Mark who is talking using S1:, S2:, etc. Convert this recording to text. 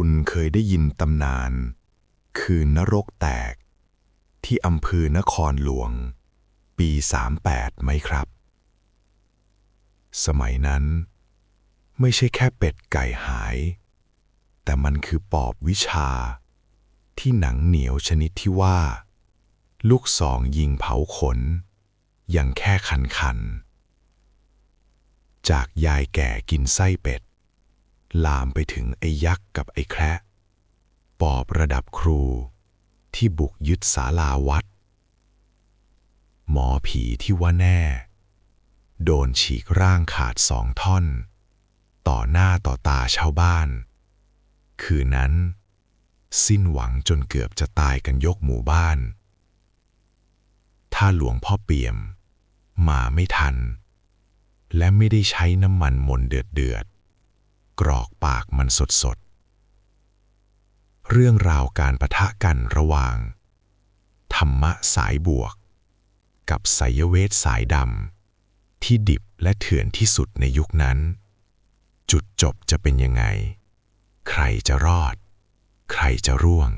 S1: คุณเคยได้ยินตำนาน คืนนรกแตก ที่อำเภอนครหลวง ปี 38 ไหมครับ สมัยนั้น ไม่ใช่แค่เป็ดไก่หาย แต่มันคือปอบวิชา ที่หนังเหนียวชนิดที่ว่า ลูกสองยิงเผาขน ยังแค่คันคันๆจากยายแก่กินไส้เป็ด ลามไปถึงไอ้ยักษ์กับไอ้แคระปอบระดับครู ที่บุกยึดศาลาวัด หมอผีที่ว่าแน่ โดนฉีกร่างขาดสองท่อน ต่อหน้าต่อตาชาวบ้าน คืนนั้น สิ้นหวังจนเกือบจะตายกันยกหมู่บ้าน ถ้าหลวงพ่อเปี่ยม มาไม่ทัน และไม่ได้ใช้น้ำมันมนเดือดเดือด กรอกปากมันสดสดๆ เรื่องราวการประทะกันระหว่าง ธรรมะสายบวก กับไสยเวทสายดำที่ดิบและเถื่อนที่สุดในยุคนั้น จุดจบจะเป็นยังไง ใครจะรอด ใครจะร่วง